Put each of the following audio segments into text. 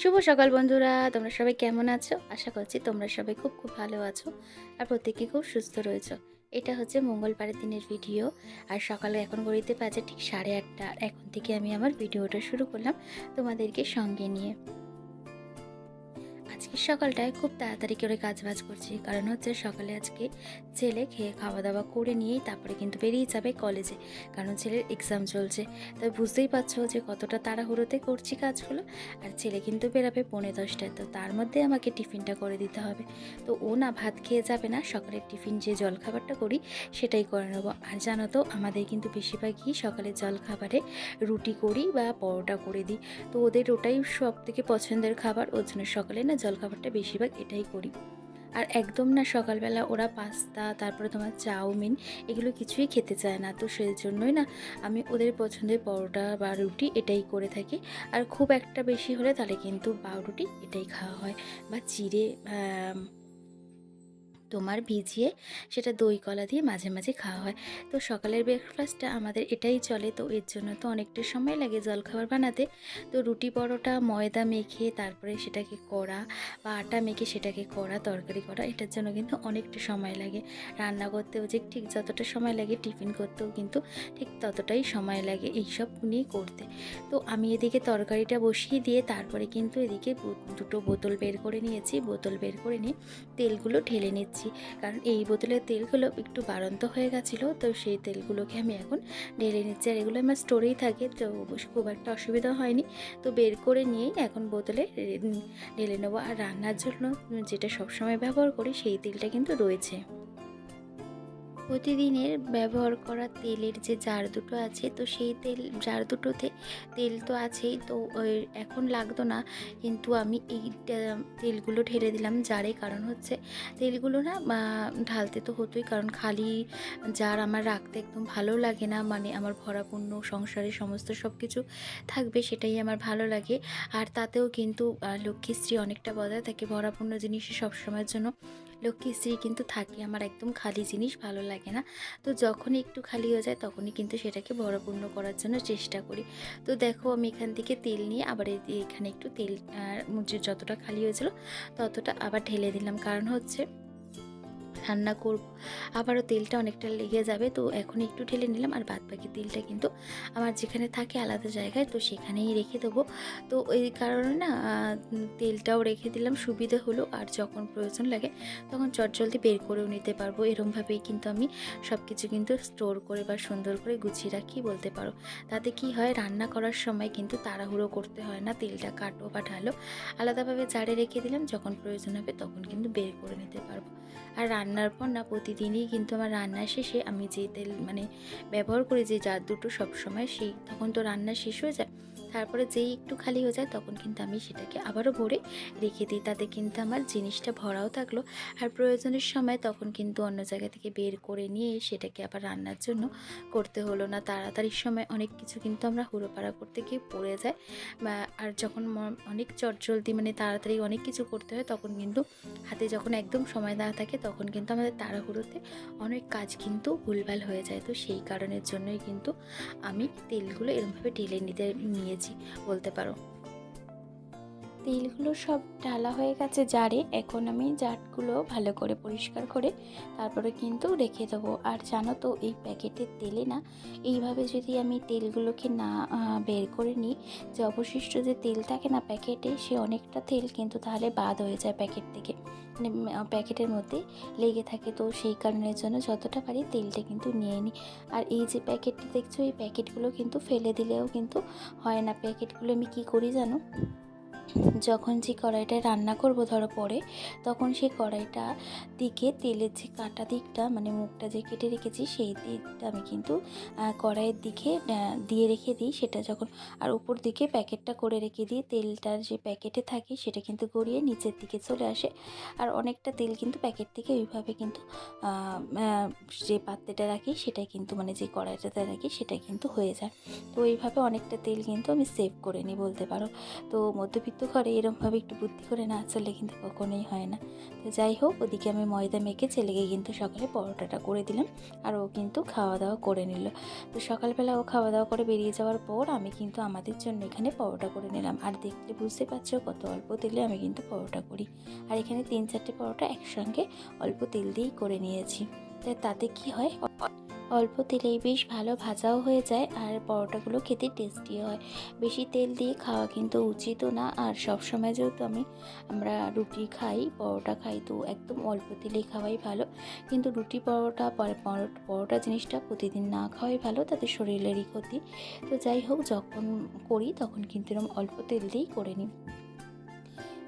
শুভ সকাল বন্ধুরা, তোমরা সবাই কেমন আছো? আশা করছি তোমরা সবাই খুব খুব ভালো আছো আর প্রত্যেকে খুব সুস্থ রয়েছো। এটা হচ্ছে মঙ্গলবারের দিনের ভিডিও আর সকালে এখন ঘড়িতে বাজে ঠিক সাড়ে আটটা। এখন থেকে আমি আমার ভিডিওটা শুরু করলাম তোমাদেরকে সঙ্গে নিয়ে। সকালটায় খুব তাড়াতাড়ি করে কাজ বাজ করছি। কারণ হচ্ছে সকালে আজকে ছেলে খেয়ে খাওয়া দাওয়া করে নিয়েই তারপরে কিন্তু বেরিয়ে যাবে কলেজে কারণ ছেলের এক্সাম চলছে। তাই বুঝতেই পারছ যে কতটা তাড়াহুড়োতে করছি কাজগুলো। আর ছেলে কিন্তু বেরাবে পৌনে দশটায়। তো তার মধ্যে আমাকে টিফিনটা করে দিতে হবে। তো ও না ভাত খেয়ে যাবে না। সকালের টিফিন যে জলখাবারটা করি, সেটাই করে নেব। আর জানো তো, আমাদের কিন্তু বেশিরভাগই সকালের জলখাবারে রুটি করি বা পরোটা করে দিই। তো ওদের ওটাই সব থেকে পছন্দের খাবার। ওর জন্য সকালে না জলখাবারটা বেশিরভাগ এটাই করি। আর একদম না সকালবেলা ওরা পাস্তা, তারপরে তোমার চাউমিন এগুলো কিছুই খেতে চায় না। তো সেই জন্যই না আমি ওদের পছন্দের পরোটা বা রুটি এটাই করে থাকি। আর খুব একটা বেশি হলে তাহলে কিন্তু পাউরুটি এটাই খাওয়া হয়। বা চিড়ে তোমার ভিজিয়ে সেটা দই কলা দিয়ে মাঝে মাঝে খাওয়া হয়। তো সকালের ব্রেকফাস্টটা আমাদের এটাই চলে। তো এর জন্য তো অনেকটা সময় লাগে জলখাবার বানাতে। তো রুটি পরোটা, ময়দা মেখে, তারপরে সেটাকে করা বা আটা মেখে সেটাকে করা তরকারি করা এটার জন্য কিন্তু অনেকটা সময় লাগে। রান্না করতেও যে ঠিক যতটা সময় লাগে, টিফিন করতেও কিন্তু ঠিক ততটাই সময় লাগে এইসব নিয়ে করতে। তো আমি এদিকে তরকারিটা বসিয়ে দিয়ে তারপরে কিন্তু এদিকে দুটো বোতল বের করে নিয়েছি। বোতল বের করে নিয়ে তেলগুলো ঢেলে নিচ্ছি। কারণ এই বোতলের তেলগুলো একটু বাড়ন্ত হয়ে গেছিল, তো সেই তেলগুলোকে আমি এখন ঢেলে নিচ্ছি। আর এগুলো আমার স্টোরেই থাকে, তো খুব একটা অসুবিধা হয়নি। তো বের করে নিয়েই এখন বোতলে ঢেলে নেব। আর রান্নার জন্য যেটা সবসময় ব্যবহার করি, সেই তেলটা কিন্তু রয়েছে। প্রতিদিনের ব্যবহার করা তেলের যে জার দুটো আছে, তো সেই তেল, জার দুটোতে তেল তো আছেই। তো এখন লাগতো না, কিন্তু আমি এই তেলগুলো ঢেলে দিলাম জারে। কারণ হচ্ছে তেলগুলো না ঢালতে তো হতোই। কারণ খালি জার আমার রাখতে একদম ভালো লাগে না। মানে আমার ভরাপূর্ণ সংসারে সমস্ত সব কিছু থাকবে, সেটাই আমার ভালো লাগে। আর তাতেও কিন্তু লক্ষ্মীশ্রী অনেকটা বজায় থাকে। ভরাপূর্ণ জিনিসই সবসময়ের জন্য লক্ষ্মীশ্রী কিন্তু থাকে। আমার একদম খালি জিনিস ভালো লাগে। না? তো যখনই একটু খালি হয়ে যায় তখনই কিন্তু সেটাকে ভরপূর্ণ করার জন্য চেষ্টা করি। তো দেখো আমি এখান থেকে তেল নিয়ে আবার এখানে একটু তেল যতটা খালি হয়েছিল ততটা আবার ঢেলে দিলাম। কারণ হচ্ছে রান্না করব। আবারও তেলটা অনেকটা লেগে যাবে, তো এখন একটু ঢেলে নিলাম আর বাদ বাকি তেলটা কিন্তু আমার যেখানে থাকে আলাদা জায়গায়, তো সেখানেই রেখে দেবো। তো এই কারণে না তেলটাও রেখে দিলাম, সুবিধে হলো আর যখন প্রয়োজন লাগে তখন চটজলদি বের করেও নিতে পারব। এরমভাবেই কিন্তু আমি সব কিছু কিন্তু স্টোর করে বা সুন্দর করে গুছিয়ে রাখি, বলতে পারো। তাতে কি হয়, রান্না করার সময় কিন্তু তাড়াহুড়ো করতে হয় না, তেলটা কাটো বা ঢালো। আলাদাভাবে জারে রেখে দিলাম, যখন প্রয়োজন হবে তখন কিন্তু বের করে নিতে পারব। আর রান্নার পর না প্রতিদিনই কিন্তু আমার রান্না শেষে আমি যে তেল মানে ব্যবহার করি যে যার দুটো সবসময় সেই, তখন তো রান্না শেষ হয়ে যায়। তারপরে যেই একটু খালি হয়ে যায় তখন কিন্তু আমি সেটাকে আবারও ভরে রেখে দিই। তাতে কিন্তু আমার জিনিসটা ভরাও থাকল। আর প্রয়োজনের সময় তখন কিন্তু অন্য জায়গা থেকে বের করে নিয়ে সেটাকে আবার রান্নার জন্য করতে হলো না। তাড়াতাড়ির সময় অনেক কিছু কিন্তু আমরা হুড়োপাড়া করতে গিয়ে পড়ে যায় বা আর যখন অনেক চটজলদি মানে তাড়াতাড়ি অনেক কিছু করতে হয় তখন কিন্তু হাতে যখন একদম সময় দেওয়া থাকে তখন কিন্তু আমাদের তাড়াহুড়োতে অনেক কাজ কিন্তু ভুলভাল হয়ে যায়। তো সেই কারণের জন্যই কিন্তু আমি তেলগুলো এরমভাবে ঢেলে নিতে নিয়েছি বলতে পারো তেলগুলো সব ঢালা হয়ে গেছে জারে। এখন আমি জারগুলো ভালো করে পরিষ্কার করে তারপরে কিন্তু রেখে দেবো। আর জানো তো, এই প্যাকেটের তেলে না, এইভাবে যদি আমি তেলগুলোকে না বের করে নিই, যে অবশিষ্ট যে তেল থাকে না প্যাকেটে, সে অনেকটা তেল কিন্তু তাহলে বাদ হয়ে যায় প্যাকেট থেকে। মানে প্যাকেটের মধ্যে লেগে থাকে। তো সেই কারণের জন্য যতটা পারি তেলটা কিন্তু নিয়ে নিই। আর এই যে প্যাকেটটা দেখছ, এই প্যাকেটগুলো কিন্তু ফেলে দিলেও কিন্তু হয় না। প্যাকেটগুলো আমি কি করি জানো? যখন যে কড়াইটায় রান্না করব ধরো পরে, তখন সেই কড়াইটা দিকে তেলের যে কাটা দিকটা মানে মুখটা যে কেটে রেখেছি, সেই দিকটা আমি কিন্তু কড়াইয়ের দিকে দিয়ে রেখে দিই। সেটা যখন, আর উপর দিকে প্যাকেটটা করে রেখে দিই। তেলটার যে প্যাকেটে থাকে, সেটা কিন্তু গড়িয়ে নিচের দিকে চলে আসে। আর অনেকটা তেল কিন্তু প্যাকেট থেকে ওইভাবে কিন্তু যে পাত্রেটা রাখি সেটা কিন্তু মানে যে কড়াইটাতে রাখি সেটা কিন্তু হয়ে যায়। তো এইভাবে অনেকটা তেল কিন্তু আমি সেভ করে নিই, বলতে পারো। তো মধ্যবিত্ত কিন্তু ঘরে এরমভাবে একটু বুদ্ধি করে না চললে কিন্তু কখনোই হয় না। তো যাই হোক, ওদিকে আমি ময়দা মেখে ছেলেকে কিন্তু সকালে পরোটাটা করে দিলাম আর ও কিন্তু খাওয়া দাওয়া করে নিল। তো সকালবেলা ও খাওয়া দাওয়া করে বেরিয়ে যাওয়ার পর আমি কিন্তু আমাদের জন্য এখানে পরোটা করে নিলাম। আর দেখলে বুঝতে পারছ কত অল্প তেলে আমি কিন্তু পরোটা করি। আর এখানে তিন চারটে পরোটা একসঙ্গে অল্প তেল দিয়েই করে নিয়েছি। তাতে কি হয়? অল্প তেলেই বেশ ভালো ভাজাও হয়ে যায় আর পরোটাগুলো খেতে টেস্টি হয়। বেশি তেল দিয়ে খাওয়া কিন্তু উচিতও না। আর সব সময় যেহেতু আমি, আমরা রুটি খাই, পরোটা খাই, তো একদম অল্প তেলেই খাওয়াই ভালো। কিন্তু রুটি পরোটা, পরে পরোটা পরোটা জিনিসটা প্রতিদিন না খাওয়াই ভালো, তাতে শরীরেরই ক্ষতি। তো যাই হোক, যখন করি তখন কিন্তু এরকম অল্প তেল দিয়েই করে নিই।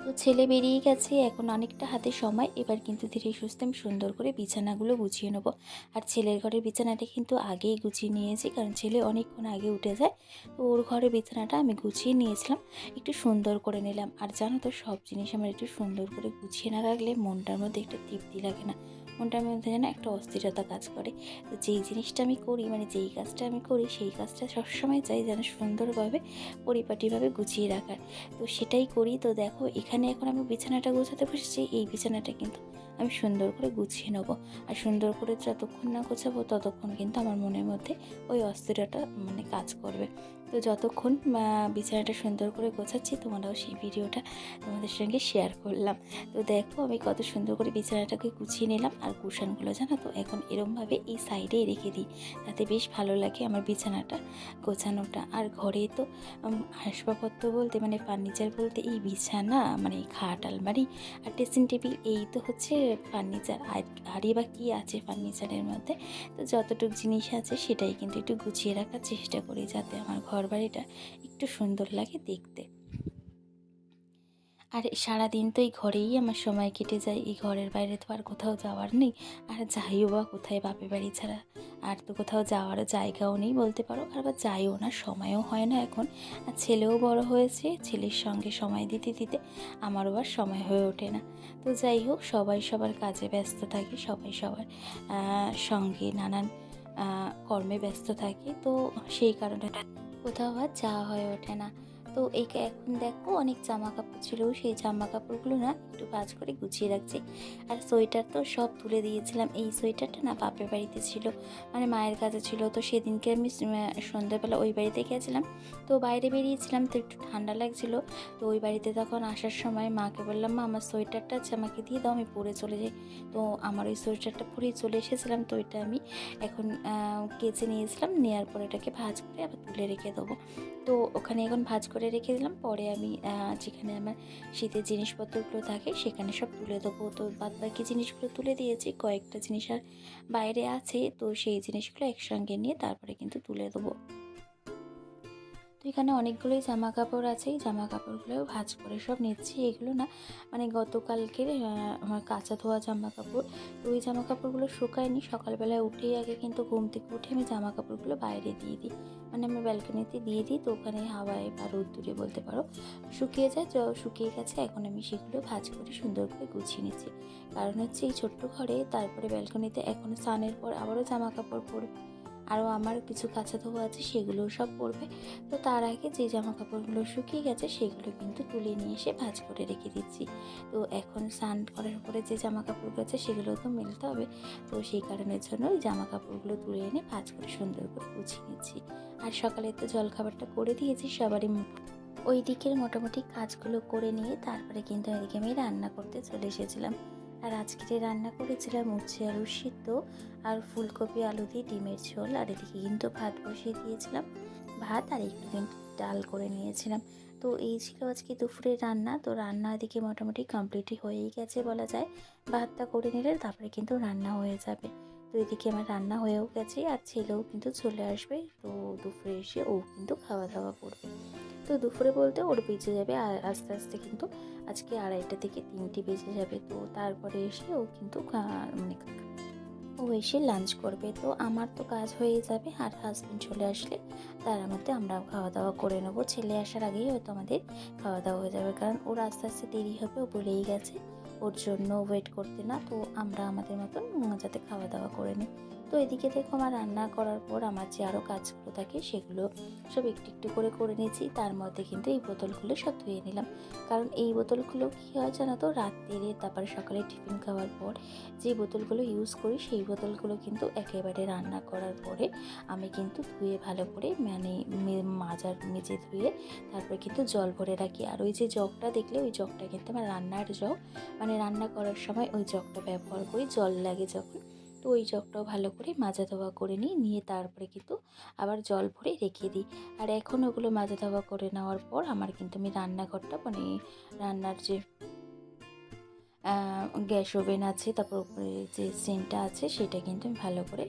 তো ছেলে বেরিয়ে গেছে, এখন অনেকটা হাতে সময়। এবার কিন্তু ধীরে সুস্থে আমি সুন্দর করে বিছানাগুলো গুছিয়ে নেব। আর ছেলের ঘরের বিছানাটা কিন্তু আগেই গুছিয়ে নিয়েছি, কারণ ছেলে অনেকক্ষণ আগে উঠে যায়। তো ওর ঘরের বিছানাটা আমি গুছিয়ে নিয়েছিলাম, একটু সুন্দর করে নিলাম। আর জানো তো, সব জিনিস আমার একটু সুন্দর করে গুছিয়ে না রাখলে মনটার মধ্যে একটা তৃপ্তি লাগে না। মনটার মধ্যে যেন একটা অস্থিরতা কাজ করে। তো যেই জিনিসটা আমি করি মানে যেই কাজটা আমি করি, সেই কাজটা সবসময় চাই যেন সুন্দরভাবে, পরিপাটিভাবে গুছিয়ে রাখার। তো সেটাই করি। তো দেখো, এখানে এখন আমি বিছানাটা গোছাতে বসেছি এই বিছানাটা কিন্তু আমি সুন্দর করে গুছিয়ে নেব। আর সুন্দর করে যতক্ষণ না গোছাবো ততক্ষণ কিন্তু আমার মনের মধ্যে ওই অস্থিরতা মানে কাজ করবে। তো যতক্ষণ বিছানাটা সুন্দর করে গোছাচ্ছি, তোমরাও সেই ভিডিওটা তোমাদের সঙ্গে শেয়ার করলাম। তো দেখো আমি কত সুন্দর করে বিছানাটাকে গুছিয়ে নিলাম, আর কুশানগুলো জানো তো এখন এরমভাবে এই সাইডে রেখে দিই, তাতে বেশ ভালো লাগে আমার বিছানাটা গোছানোটা। আর ঘরে তো আসবাবপত্র বলতে মানে ফার্নিচার বলতে এই বিছানা মানে খাট, আলমারি, আর ড্রেসিং টেবিল এই তো হচ্ছে ফার্নিচার আর আরই বা কী আছে ফার্নিচারের মধ্যে? তো যতটুকু জিনিস আছে সেটাই কিন্তু একটু গুছিয়ে রাখার চেষ্টা করি যাতে আমার ঘর বাড়িটা একটু সুন্দর লাগে দেখতে। আর সারাদিন তো এই ঘরেই আমার সময় কেটে যায়। এই ঘরের বাইরে তো আর কোথাও যাওয়ার নেই। আর যাইও বা কোথায় বাপে বাড়ি ছাড়া। আর তো কোথাও যাওয়ার জায়গাও নেই বলতে পারো। আর বা যাইও না, সময়ও হয় না এখন। আর ছেলেও বড় হয়েছে, ছেলের সঙ্গে সময় দিতে দিতে আমারও আর সময় হয়ে ওঠে না। তো যাই হোক, সবাই সবার কাজে ব্যস্ত থাকে, সবাই সবার সঙ্গে নানান কর্মে ব্যস্ত থাকে। তো সেই কারণে কোথাও আর যাওয়া হয়ে ওঠে না। তো এই এখন দেখো অনেক জামা কাপড় ছিল, সেই জামা কাপড়গুলো না একটু ভাজ করে গুছিয়ে রাখছি। আর সোয়েটার তো সব তুলে দিয়েছিলাম, এই সোয়েটারটা না বাপের বাড়িতে ছিল মানে মায়ের কাছে ছিল। তো সেদিনকে আমি সন্ধ্যাবেলা ওই বাড়িতে গেছিলাম তো বাইরে বেরিয়েছিলাম, তো একটু ঠান্ডা লাগছিল। তো ওই বাড়িতে তখন আসার সময় মাকে বললাম, মা, আমার সোয়েটারটা আছে, আমাকে দিয়ে দাও, আমি পরে চলে যাই। তো আমার ওই সোয়েটারটা পরেই চলে এসেছিলাম, তো এটা আমি এখন কেচে নিয়েছিলাম নেওয়ার পর এটাকে ভাজ করে আবার তুলে রেখে দেবো। তো ওখানে এখন ভাজ করে রেখে দিলাম। পরে আমি যেখানে আমার শীতের জিনিসপত্রগুলো থাকে সেখানে সব তুলে দেবো। তো বাদ বাকি জিনিসগুলো তুলে দিয়েছি। কয়েকটা জিনিস আর বাইরে আছে। তো সেই জিনিসগুলো একসঙ্গে নিয়ে তারপরে কিন্তু তুলে দেবো। তো এখানে অনেকগুলোই জামা কাপড় আছে। এই জামা কাপড়গুলো ভাজ করে সব নিচ্ছি। এগুলো না মানে গতকালকের আমার কাঁচা ধোয়া জামা কাপড় তো ওই জামা কাপড়গুলো শুকায়নি। সকালবেলায় উঠেই আগে কিন্তু ঘুম থেকে উঠে আমি জামা কাপড়গুলো বাইরে দিয়ে দিই। মানে আমি ব্যালকনিতে দিয়ে দিই। তো ওখানে হাওয়ায় বা রোদ্দুরে বলতে পারো। শুকিয়ে যায়। শুকিয়ে গেছে। এখন আমি সেগুলো ভাজ করে সুন্দর করে গুছিয়ে নিচ্ছি। কারণ হচ্ছে এই ছোট্ট ঘরে তারপরে ব্যালকনিতে এখনও স্নানের পর আবারও জামা কাপড় পরবে। আরও আমার কিছু কাঁচা ধোয়া আছে, সেগুলোও সব পরবে। তো তার আগে যে জামা কাপড়গুলো শুকিয়ে গেছে, সেগুলো কিন্তু তুলে নিয়ে এসে ভাজ করে রেখে দিচ্ছি। তো এখন স্নান করার পরে যে জামা কাপড়গুলো আছে সেগুলো তো মেলতে হবে। তো সেই কারণের জন্য ওই জামা কাপড়গুলো তুলে এনে ভাজ করে সুন্দর করে গুছিয়ে নিচ্ছি। আর সকালে তো জলখাবারটা করে দিয়েছি সবারই ওই দিকের মোটামুটি কাজগুলো করে নিয়ে তারপরে কিন্তু এদিকে আমি রান্না করতে চলে এসেছিলাম। আর আজকে রান্না করেছিলাম উচ্ছে আলু সিদ্ধ আর ফুলকপি, আলু দিয়ে ডিমের ঝোল। আর এদিকে কিন্তু ভাত বসিয়ে দিয়েছিলাম। ভাত আর একটু কিন্তু ডাল করে নিয়েছিলাম। তো এই ছিল আজকে দুপুরের রান্না। তো রান্না এদিকে মোটামুটি কমপ্লিটই হয়েই গেছে বলা যায়। ভাতটা করে নিলে তারপরে কিন্তু রান্না হয়ে যাবে। তো এদিকে আমার রান্না হয়েও গেছে আর ছেলেও কিন্তু চলে আসবে। তো দুপুরে এসে ও কিন্তু খাওয়া দাওয়া করবে। তো দুপুরে বলতে ওর বেজে যাবে আর আস্তে আস্তে কিন্তু আজকে আড়াইটা থেকে তিনটে বেজে যাবে। তো তারপরে এসে ও কিন্তু মানে ও এসে লাঞ্চ করবে। তো আমার তো কাজ হয়ে যাবে আর হাজব্যান্ড চলে আসলে তার মধ্যে আমরাও খাওয়া দাওয়া করে নেব। ছেলে আসার আগেই হয়তো আমাদের খাওয়া দাওয়া হয়ে যাবে। কারণ ওর আস্তে আস্তে দেরি হবে, ও বলেই গেছে। ওর জন্য ওয়েট করতে না, তো আমরা আমাদের মতন যাতে খাওয়া দাওয়া করে নিই। তো এদিকে দেখো আমার রান্না করার পর আমার যে আরও কাজগুলো থাকে সেগুলো সব একটু একটু করে করে নিয়েছি। তার মধ্যে কিন্তু এই বোতলগুলো সব ধুয়ে নিলাম। কারণ এই বোতলগুলো কী হয় জানো তো? রাত্রে তারপরে সকালে টিফিন খাওয়ার পর যে বোতলগুলো ইউজ করি সেই বোতলগুলো কিন্তু একেবারে রান্না করার পরে আমি কিন্তু ধুয়ে ভালো করে মানে মাজার মেজে ধুয়ে তারপরে কিন্তু জল ভরে রাখি। আর ওই যে জগটা দেখলে ওই জগটা কিন্তু আমার রান্নার জগ। মানে রান্না করার সময় ওই জগটা ব্যবহার করি। জল লাগে যখন তো ওই জগটাও ভালো করে মাজা ধোয়া করে নিই, নিয়ে তারপরে কিন্তু আবার জল ভরে রেখে দিই। আর এখন ওগুলো মাজা ধোয়া করে নেওয়ার পর আমার কিন্তু আমি রান্নাঘরটা মানে রান্নার যে গ্যাস ওভেন আছে, তারপর উপরে যে সিনটা আছে, সেটা কিন্তু আমি ভালো করে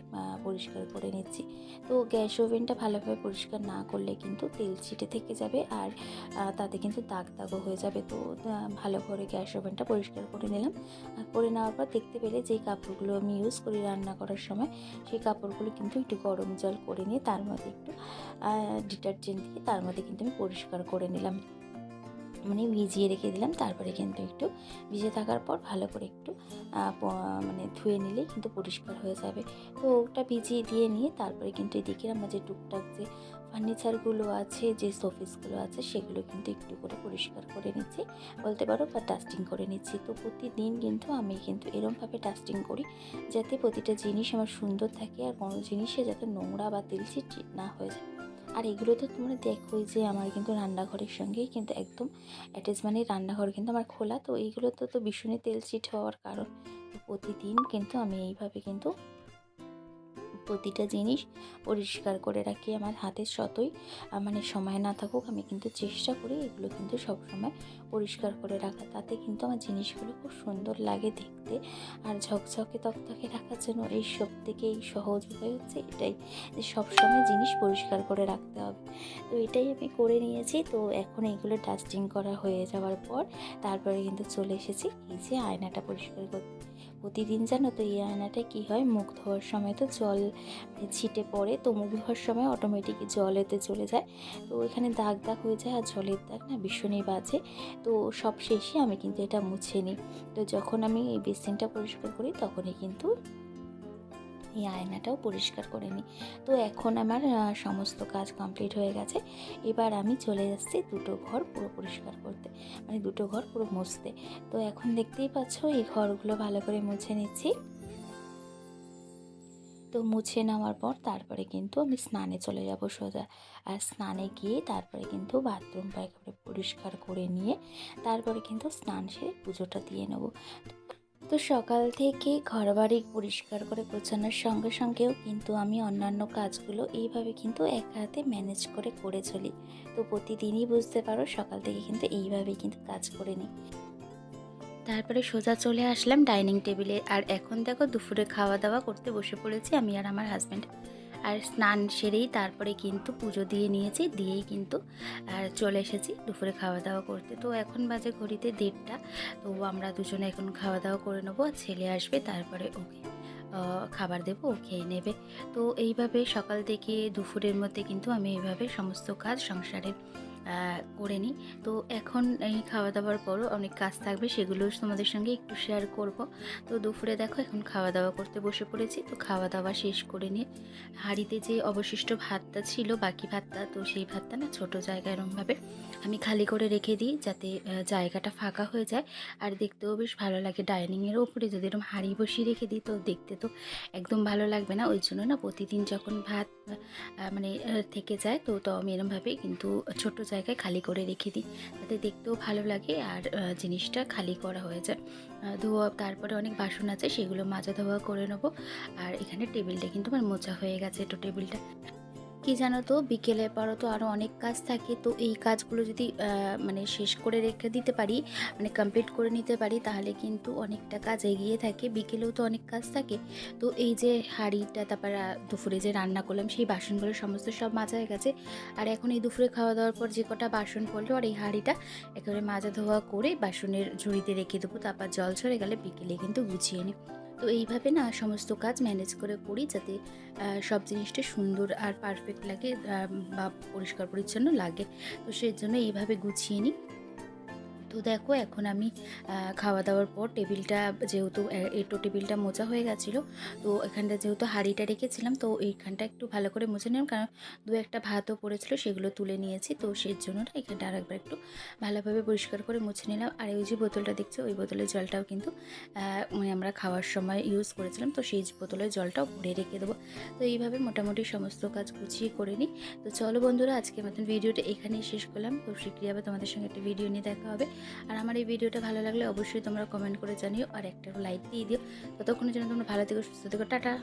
পরিষ্কার করে নিচ্ছি। তো গ্যাস ওভেনটা ভালোভাবে পরিষ্কার না করলে কিন্তু তেল ছিটে থেকে যাবে আর তাতে কিন্তু দাগ দাগও হয়ে যাবে। তো ভালো করে গ্যাস ওভেনটা পরিষ্কার করে নিলাম। করে নেওয়ার পর দেখতে পেলে যেই কাপড়গুলো আমি ইউজ করি রান্না করার সময়, সেই কাপড়গুলো কিন্তু একটু গরম জল করে নিয়ে তার মধ্যে একটু ডিটারজেন্ট দিয়ে তার মধ্যে কিন্তু আমি পরিষ্কার করে নিলাম। মানে ভিজিয়ে রেখে দিলাম। তারপরে কিন্তু একটু ভিজে থাকার পর ভালো করে একটু মানে ধুয়ে নিলেই কিন্তু পরিষ্কার হয়ে যাবে। তো ওটা ভিজিয়ে দিয়ে নিয়ে তারপরে কিন্তু এদিকে আমার যে টুকটাক যে ফার্নিচারগুলো আছে, যে শোপিসগুলো আছে, সেগুলো কিন্তু একটু করে পরিষ্কার করে নিচ্ছি। বলতে পারো বা ডাস্টিং করে নিচ্ছি। তো প্রতিদিন কিন্তু আমি কিন্তু এরমভাবে ডাস্টিং করি, যাতে প্রতিটা জিনিস আমার সুন্দর থাকে আর কোনো জিনিসে যাতে নোংরা বা তেলচিট না হয়ে যায়। আর এগুলো তো তোমরা দেখোই যে আমার কিন্তু রান্নাঘরের সঙ্গেই কিন্তু একদম অ্যাটাচ মানে রান্নাঘর কিন্তু আমার খোলা। তো এইগুলো তো তো ভীষণই তেল চিট হওয়ার কারণ। প্রতিদিন কিন্তু আমি এইভাবে কিন্তু প্রতিটা জিনিস পরিষ্কার করে রাখি আমার হাতে শতই মানে সময় না থাকুক, আমি কিন্তু চেষ্টা করি এগুলো কিন্তু সব সময় পরিষ্কার করে রাখা। তাতে কিন্তু আমার জিনিসগুলো খুব সুন্দর লাগে দেখতে। আর ঝকঝকে তকতকে রাখার জন্য এই সব থেকে এই সহজ উপায় হচ্ছে এটাই, যে সবসময় জিনিস পরিষ্কার করে রাখতে হবে। তো এটাই আমি করে নিয়েছি। তো এখন এইগুলো ডাস্টিং করা হয়ে যাওয়ার পর, তারপরে কিন্তু চলে এসেছি এই যে আয়নাটা পরিষ্কার করতে। প্রতিদিন জানো তো এই আয়নাটা কী হয়? মুখ ধোয়ার সময় তো জল ছিটে পড়ে, তো মুখ ধোয়ার সময় অটোমেটিক জলেতে চলে যায়। তো এখানে দাগ দাগ হয়ে যায় আর জলের দাগ না ভীষণই বাজে। তো সব শেষে আমি কিন্তু এটা মুছে নিই। তো যখন আমি এই বেসিনটা পরিষ্কার করি, তখনই কিন্তু এই আয়নাটাও পরিষ্কার করে নিই। তো এখন আমার সমস্ত কাজ কমপ্লিট হয়ে গেছে। এবার আমি চলে যাচ্ছি দুটো ঘর পুরো পরিষ্কার করতে। মানে দুটো ঘর পুরো মুছতে। তো এখন দেখতেই পাচ্ছ, এই ঘরগুলো ভালো করে মুছে নিচ্ছি। তো মুছে নেওয়ার পর তারপরে কিন্তু আমি স্নানে চলে যাব সোজা। আর স্নানে গিয়ে তারপরে কিন্তু বাথরুমটা একেবারে পরিষ্কার করে নিয়ে তারপরে কিন্তু স্নান সেরে পুজোটা দিয়ে নেব। তো সকাল থেকে ঘরবাড়ি পরিষ্কার করে গোছানোর সঙ্গে সঙ্গেও কিন্তু আমি অন্যান্য কাজগুলো এইভাবে কিন্তু এক হাতে ম্যানেজ করে করে চলি। তো প্রতিদিনই বুঝতে পারো সকাল থেকে কিন্তু এইভাবে কিন্তু কাজ করে নিই। তারপরে সোজা চলে আসলাম ডাইনিং টেবিলে। আর এখন দেখো দুপুরে খাওয়া দাওয়া করতে বসে পড়েছি আমি আর আমার হাজব্যান্ড আর স্নান সেরেই তারপরে কিন্তু পুজো দিয়ে নিয়েছি, দিয়েই কিন্তু, আর চলে এসেছি দুপুরে খাওয়া দাওয়া করতে। তো এখন বাজে ঘড়িতে দেড়টা তো আমরা দুজনে এখন খাওয়া দাওয়া করে নেব ছেলে আসবে তারপরে ওকে খাবার দেব, ও খেয়ে নেবে। তো এইভাবে সকাল থেকে দুপুরের মধ্যে কিন্তু আমি এইভাবে সমস্ত কাজ সংসারের করে নিই। তো এখন এই খাওয়া দাওয়ার পরও অনেক কাজ থাকবে, সেগুলো তোমাদের সঙ্গে একটু শেয়ার করব। তো দুপুরে দেখো, এখন খাওয়া দাওয়া করতে বসে পড়েছি। তো খাওয়া দাওয়া শেষ করে নিয়ে হাঁড়িতে যে অবশিষ্ট ভাতটা ছিল, বাকি ভাতটা, তো সেই ভাতটা না ছোটো জায়গায় এরমভাবে আমি খালি করে রেখে দিই, যাতে জায়গাটা ফাঁকা হয়ে যায়। আর দেখতেও বেশ ভালো লাগে ডাইনিংয়ের ওপরে, যদি এরকম হাঁড়ি বসিয়ে রেখে দিই, তো দেখতে তো একদম ভালো লাগবে না। ওই জন্য না প্রতিদিন যখন ভাত মানে থেকে যায়, তো তো আমি এরমভাবে কিন্তু ছোট জায়গায় খালি করে রেখে দিই। তাতে দেখতেও ভালো লাগে আর জিনিসটা খালি করা হয়ে যায়। ধোয়া, তারপরে অনেক বাসন আছে, সেগুলো মাজা ধোয়া করে নেব। আর এখানে টেবিলটা কিন্তু আমার মোচা হয়ে গেছে। তো টেবিলটা কি জানো তো? বিকেলের পরও তো আরও অনেক কাজ থাকে। তো এই কাজগুলো যদি মানে শেষ করে রেখে দিতে পারি মানে কমপ্লিট করে নিতে পারি, তাহলে কিন্তু অনেকটা কাজ এগিয়ে থাকে। বিকেলেও তো অনেক কাজ থাকে। তো এই যে হাঁড়িটা, তারপর দুপুরে যে রান্না করলাম, সেই বাসনগুলো সমস্ত সব মাজা হয়ে গেছে। আর এখন এই দুপুরে খাওয়া দাওয়ার পর যে কটা বাসন পড়ল, আর এই হাঁড়িটা একেবারে মাজা ধোয়া করে বাসনের ঝুড়িতে রেখে দেবো। তারপর জল ঝরে গেলে বিকেলে কিন্তু গুছিয়ে নিই। তো এইভাবে না সমস্ত কাজ ম্যানেজ করে করি যাতে সব জিনিসটা সুন্দর আর পারফেক্ট লাগে বা পরিষ্কার পরিচ্ছন্ন লাগে। তো সেই জন্য এইভাবে গুছিয়ে নিই। তো তো দেখো এখন আমি খাওয়া দাওয়ার পর টেবিলটা যেহেতু এটো টেবিলটা মোচা হয়ে গেছিল, তো এখানটা যেহেতু হাঁড়িটা রেখেছিলাম, তো এইখানটা একটু ভালো করে মুছে নিলাম, কারণ দু একটা ভাতও পড়েছিল, সেগুলো তুলে নিয়েছি, তো সেই জন্য এখানটা আরেকবার একটু ভালোভাবে পরিষ্কার করে মুছে নিলাম। আর ওই যে বোতলটা দেখছ, ওই বোতলের জলটাও কিন্তু মানে আমরা খাওয়ার সময় ইউজ করেছিলাম, তো সেই বোতলের জলটাও ভরে রেখে দেবো। তো এইভাবে মোটামুটি সমস্ত কাজ গুছিয়ে করে নিই। তো চলো বন্ধুরা আজকে মতন ভিডিওটা এখানেই শেষ করলাম। শীঘ্রই আবার তোমাদের সঙ্গে একটা ভিডিও নিয়ে দেখা হবে। আর আমার এই ভিডিওটা ভালো লাগলে অবশ্যই তোমরা কমেন্ট করে জানিও আর একটা লাইক দিয়ে দিও। ততক্ষণের জন্য তোমরা ভালো থেকো, সুস্থ থেকো, টাটা।